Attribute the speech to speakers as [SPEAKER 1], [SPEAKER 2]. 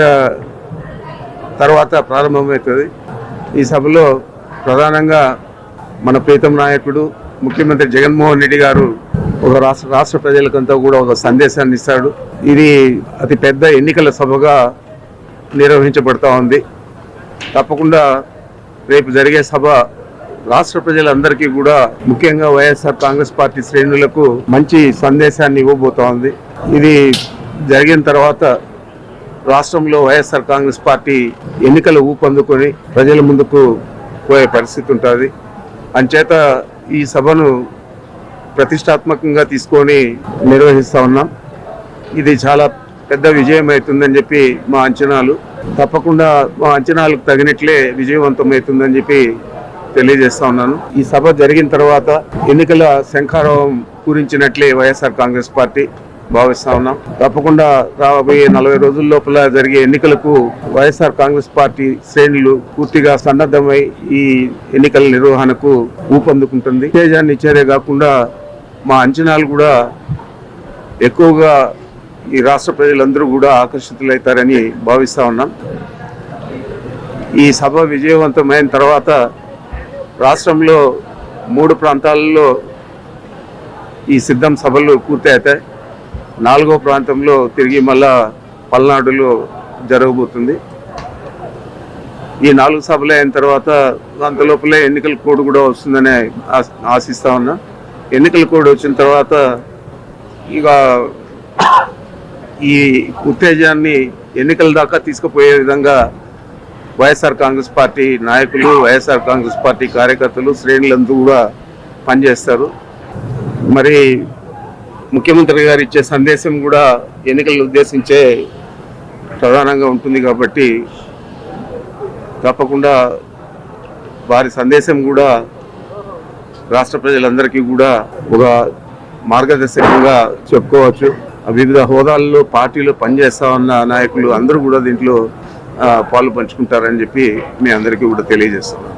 [SPEAKER 1] గంట తర్వాత ప్రారంభమవుతుంది. ఈ సభలో ప్రధానంగా మన ప్రీతం నాయకుడు ముఖ్యమంత్రి జగన్మోహన్ రెడ్డి గారు ఒక రాష్ట్ర రాష్ట్ర ప్రజలకంతా కూడా ఒక సందేశాన్ని ఇస్తాడు. ఇది అతి పెద్ద ఎన్నికల సభగా నిర్వహించబడతా ఉంది. తప్పకుండా రేపు జరిగే సభ రాష్ట్ర ప్రజలందరికీ కూడా ముఖ్యంగా వైఎస్ఆర్ కాంగ్రెస్ పార్టీ శ్రేణులకు మంచి సందేశాన్ని ఇవ్వబోతా ఉంది. ఇది జరిగిన తర్వాత రాష్ట్రంలో వైఎస్ఆర్ కాంగ్రెస్ పార్టీ ఎన్నికల ఊపందుకొని ప్రజల ముందుకు పోయే పరిస్థితి ఉంటుంది. అంచేత ఈ సభను ప్రతిష్టాత్మకంగా తీసుకొని నిర్వహిస్తా ఉన్నాం. ఇది చాలా పెద్ద విజయం అవుతుందని చెప్పి మా అంచనాలు. తప్పకుండా మా అంచనాలకు తగినట్లే విజయవంతం అవుతుందని చెప్పి తెలియజేస్తా ఉన్నాను. ఈ సభ జరిగిన తర్వాత ఎన్నికల శంఖారావం పూరించినట్లే వైఎస్ఆర్ కాంగ్రెస్ పార్టీ భావిస్తా ఉన్నాం. తప్పకుండా రాబోయే నలభై రోజుల లోపల జరిగే ఎన్నికలకు వైఎస్ఆర్ కాంగ్రెస్ పార్టీ శ్రేణులు పూర్తిగా సన్నద్ధమై ఈ ఎన్నికల నిర్వహణకు ఊపందుకుంటుంది. తేజాన్ని ఇచ్చారే కాకుండా మా అంచనాలు కూడా ఎక్కువగా ఈ రాష్ట్ర ప్రజలందరూ కూడా ఆకర్షితులవుతారని భావిస్తా ఉన్నాం. ఈ సభ విజయవంతమైన తర్వాత రాష్ట్రంలో మూడు ప్రాంతాలలో ఈ సిద్ధం సభలు పూర్తి అవుతాయి నాలుగో ప్రాంతంలో తిరిగి మళ్ళా పల్నాడులో జరగబోతుంది. ఈ నాలుగు సభలు అయిన తర్వాత అంతలోపలే ఎన్నికల కోడ్ కూడా వస్తుందని ఆశ- ఆశిస్తా ఉన్నా. ఎన్నికల కోడ్ వచ్చిన తర్వాత ఇక ఈ ఉత్తేజాన్ని ఎన్నికల దాకా తీసుకుపోయే విధంగా వైఎస్ఆర్ కాంగ్రెస్ పార్టీ నాయకులు వైఎస్ఆర్ కాంగ్రెస్ పార్టీ కార్యకర్తలు శ్రేణులందరూ కూడా పనిచేస్తారు. మరి ముఖ్యమంత్రి గారు ఇచ్చే సందేశం కూడా ఎన్నికలను ఉద్దేశించే ప్రధానంగా ఉంటుంది కాబట్టి తప్పకుండా వారి సందేశం కూడా రాష్ట్ర ప్రజలందరికీ కూడా ఒక మార్గదర్శకంగా చెప్పుకోవచ్చు. వివిధ హోదాల్లో పార్టీలో పనిచేస్తా ఉన్న నాయకులు అందరూ కూడా దీంట్లో పాలు పంచుకుంటారని చెప్పి మీ అందరికీ కూడా తెలియజేస్తున్నాను.